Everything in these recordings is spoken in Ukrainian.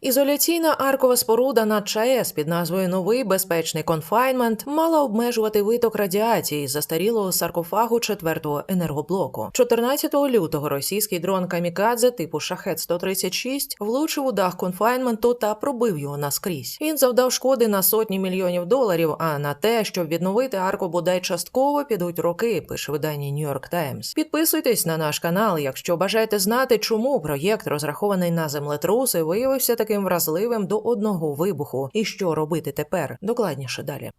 Ізоляційна аркова споруда над ЧАЕС під назвою Новий безпечний конфайнмент мала обмежувати виток радіації застарілого саркофагу четвертого енергоблоку. 14 лютого російський дрон Камікадзе типу Шахет 136 влучив у дах конфайнменту та пробив його наскрізь. Він завдав шкоди на сотні мільйонів доларів. А на те, щоб відновити арку бодай частково, підуть роки. Пише видання New York Times. Підписуйтесь на наш канал, якщо бажаєте знати, чому проєкт, розрахований на землетруси, виявився таким вразливим до одного вибуху, і що робити тепер. Докладніше далі.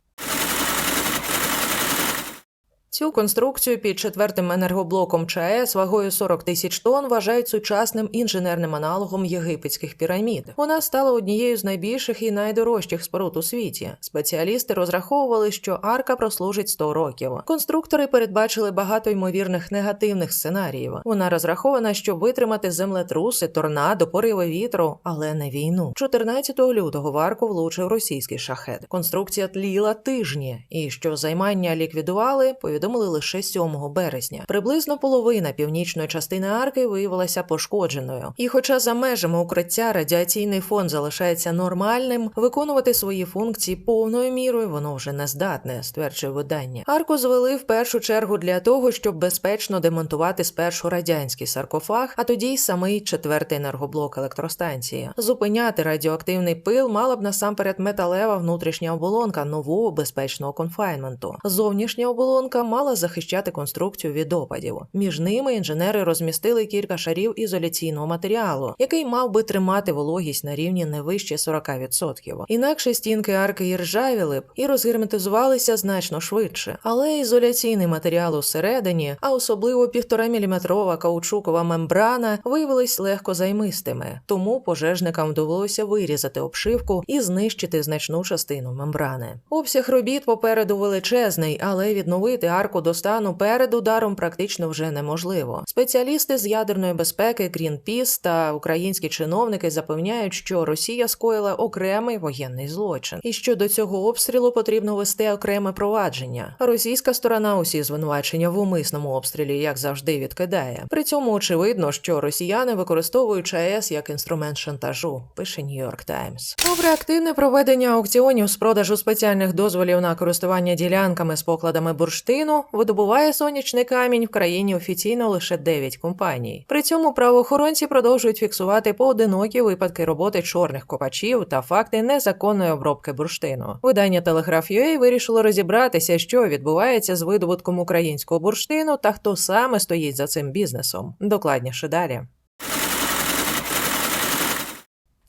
Цю конструкцію під четвертим енергоблоком ЧАЕС вагою 40 тисяч тонн вважають сучасним інженерним аналогом єгипетських пірамід. Вона стала однією з найбільших і найдорожчих споруд у світі. Спеціалісти розраховували, що арка прослужить 100 років. Конструктори передбачили багато ймовірних негативних сценаріїв. Вона розрахована, щоб витримати землетруси, торнадо, пориви вітру, але не війну. 14 лютого в арку влучив російський шахет. Конструкція тліла тижні, і що займання ліквідували, повідомили лише 7 березня. Приблизно половина північної частини арки виявилася пошкодженою. І, хоча за межами укриття радіаційний фон залишається нормальним, виконувати свої функції повною мірою воно вже не здатне, стверджує видання. Арку звели в першу чергу для того, щоб безпечно демонтувати спершу радянський саркофаг, а тоді й самий четвертий енергоблок електростанції. Зупиняти радіоактивний пил мала б насамперед металева внутрішня оболонка нового безпечного конфайнменту. Зовнішня оболонка мала захищати конструкцію від опадів. Між ними інженери розмістили кілька шарів ізоляційного матеріалу, який мав би тримати вологість на рівні не вище 40%. Інакше стінки арки і ржавіли б і розгерметизувалися значно швидше. Але ізоляційний матеріал усередині, а особливо півтора-міліметрова каучукова мембрана, виявились легко займистими. Тому пожежникам довелося вирізати обшивку і знищити значну частину мембрани. Обсяг робіт попереду величезний, але відновити арку до перед ударом практично вже неможливо. Спеціалісти з ядерної безпеки Greenpeace та українські чиновники запевняють, що Росія скоїла окремий воєнний злочин, і що до цього обстрілу потрібно вести окреме провадження. Російська сторона усі звинувачення в умисному обстрілі, як завжди, відкидає. При цьому очевидно, що росіяни використовують ЧАЕС як інструмент шантажу. Пише York Times. Попри активне проведення аукціонів з продажу спеціальних дозволів на користування ділянками з покладами бурштину, видобуває сонячний камінь в країні офіційно лише 9 компаній. При цьому правоохоронці продовжують фіксувати поодинокі випадки роботи чорних копачів та факти незаконної обробки бурштину. Видання Telegraph.ua вирішило розібратися, що відбувається з видобутком українського бурштину та хто саме стоїть за цим бізнесом. Докладніше далі.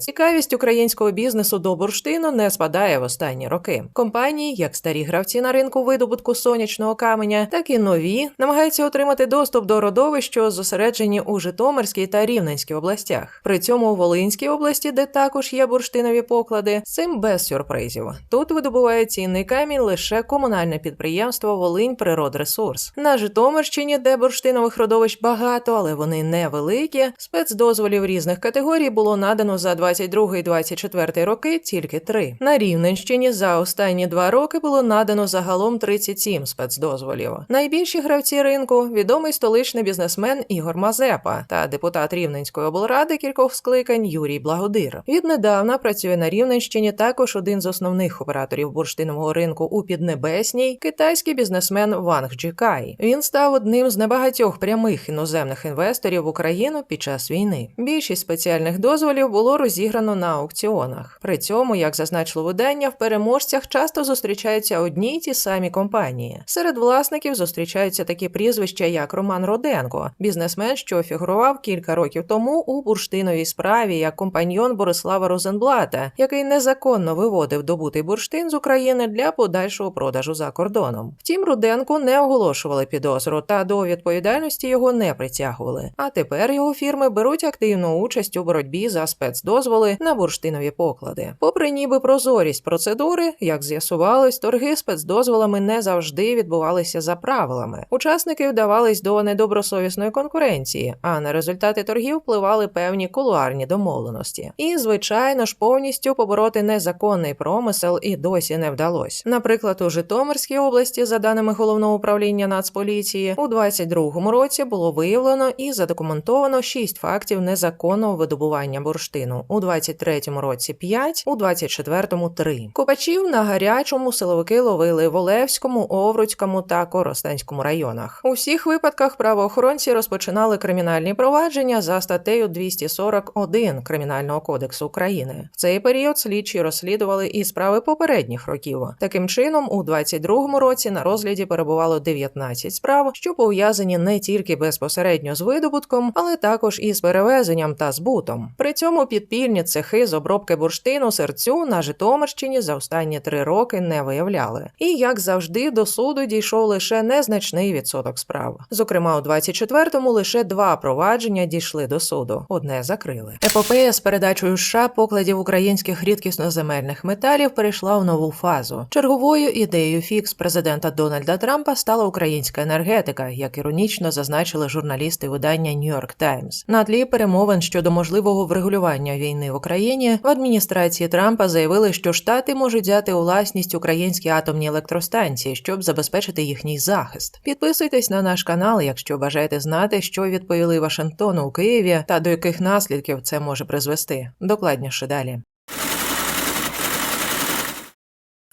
Цікавість українського бізнесу до бурштину не спадає в останні роки. Компанії, як старі гравці на ринку видобутку сонячного каменя, так і нові, намагаються отримати доступ до родовищ, що зосереджені у Житомирській та Рівненській областях. При цьому у Волинській області, де також є бурштинові поклади, цим без сюрпризів. Тут видобуває цінний камінь лише комунальне підприємство Волинь Природресурс. На Житомирщині, де бурштинових родовищ багато, але вони невеликі, спецдозволів різних категорій було надано за 22-24 роки тільки три. На Рівненщині за останні два роки було надано загалом 37 спецдозволів. Найбільші гравці ринку відомий столичний бізнесмен Ігор Мазепа та депутат Рівненської облради кількох скликань Юрій Благодир. Віднедавна працює на Рівненщині також один з основних операторів бурштинового ринку у Піднебесній китайський бізнесмен Ванг Джікай. Він став одним з небагатьох прямих іноземних інвесторів в Україну під час війни. Більшість спеціальних дозволів було розіграно на аукціонах. При цьому, як зазначило видання, в переможцях часто зустрічаються одні й ті самі компанії. Серед власників зустрічаються такі прізвища, як Роман Роденко, бізнесмен, що фігурував кілька років тому у бурштиновій справі як компаньйон Борислава Розенблата, який незаконно виводив добутий бурштин з України для подальшого продажу за кордоном. Втім, Руденку не оголошували підозру та до відповідальності його не притягували. А тепер його фірми беруть активну участь у боротьбі за спецдозволи на бурштинові поклади. Попри ніби прозорість процедури, як з'ясувалось, торги спецдозволами не завжди відбувалися за правилами. Учасники вдавались до недобросовісної конкуренції, а на результати торгів впливали певні кулуарні домовленості. І, звичайно ж, повністю побороти незаконний промисел і досі не вдалося. Наприклад, у Житомирській області, за даними головного управління Нацполіції, у 22-му році було виявлено і задокументовано шість фактів незаконного видобування бурштину. У у 23-му році 5, у 24-му 3. Копачів на гарячому силовики ловили в Олевському, Овруцькому та Коростенському районах. У всіх випадках правоохоронці розпочинали кримінальні провадження за статтею 241 Кримінального кодексу України. В цей період слідчі розслідували і справи попередніх років. Таким чином, у 22-му році на розгляді перебувало 19 справ, що пов'язані не тільки безпосередньо з видобутком, але також із перевезенням та збутом. При цьому підпільні цехи з обробки бурштину серцю на Житомирщині за останні три роки не виявляли. І як завжди, до суду дійшов лише незначний відсоток справ. Зокрема, у 24-му лише два провадження дійшли до суду, одне закрили. Епопея з передачею США покладів українських рідкісноземельних металів перейшла в нову фазу. Черговою ідеєю фікс президента Дональда Трампа стала українська енергетика, як іронічно зазначили журналісти видання New York Times. На тлі перемовин щодо можливого врегулювання війни в Україні в адміністрації Трампа заявили, що штати можуть взяти у власність українські атомні електростанції, щоб забезпечити їхній захист. Підписуйтесь на наш канал, якщо бажаєте знати, що відповіли Вашингтону у Києві та до яких наслідків це може призвести. Докладніше далі.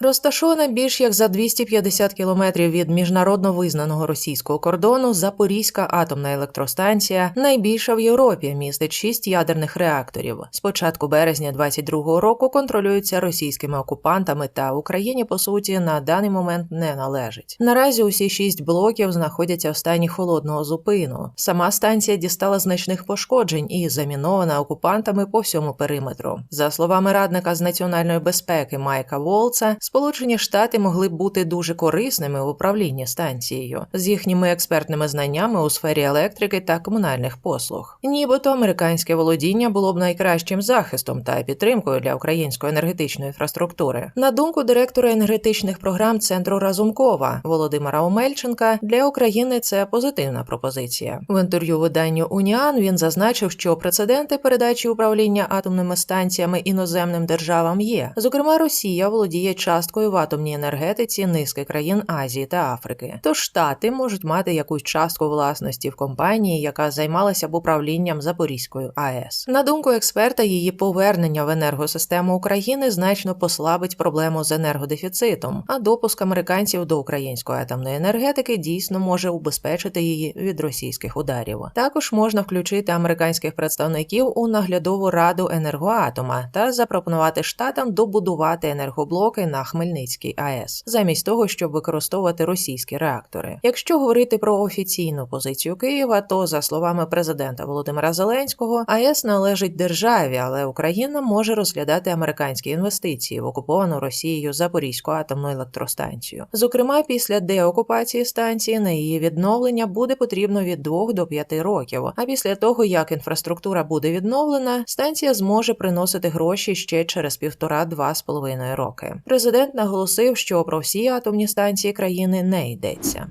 Розташована більш як за 250 кілометрів від міжнародно визнаного російського кордону Запорізька атомна електростанція, найбільша в Європі, містить шість ядерних реакторів. З початку березня 22-го року контролюється російськими окупантами та Україні по суті на даний момент не належить. Наразі усі шість блоків знаходяться в стані холодного зупину. Сама станція дістала значних пошкоджень і замінована окупантами по всьому периметру. За словами радника з національної безпеки Майка Волца. Сполучені Штати могли б бути дуже корисними в управлінні станцією з їхніми експертними знаннями у сфері електрики та комунальних послуг. Нібито американське володіння було б найкращим захистом та підтримкою для української енергетичної інфраструктури. На думку директора енергетичних програм центру Разумкова Володимира Омельченка, для України це позитивна пропозиція. В інтерв'ю виданню Уніан він зазначив, що прецеденти передачі управління атомними станціями іноземним державам є. Зокрема, Росія володіє часткою в атомній енергетиці низки країн Азії та Африки. Тож штати можуть мати якусь частку власності в компанії, яка займалася б управлінням Запорізькою АЕС. На думку експерта, її повернення в енергосистему України значно послабить проблему з енергодефіцитом, а допуск американців до української атомної енергетики дійсно може убезпечити її від російських ударів. Також можна включити американських представників у наглядову раду енергоатома та запропонувати штатам добудувати енергоблоки на Хмельницькій АЕС, замість того, щоб використовувати російські реактори. Якщо говорити про офіційну позицію Києва, то за словами президента Володимира Зеленського, АЕС належить державі, але Україна може розглядати американські інвестиції в окуповану Росією Запорізьку атомну електростанцію. Зокрема, після деокупації станції на її відновлення буде потрібно від 2 до 5 років. А після того, як інфраструктура буде відновлена, станція зможе приносити гроші ще через півтора-два з половиною роки. Президент наголосив, що про всі атомні станції країни не йдеться.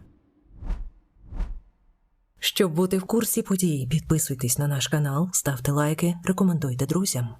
Щоб бути в курсі подій, підписуйтесь на наш канал, ставте лайки, рекомендуйте друзям.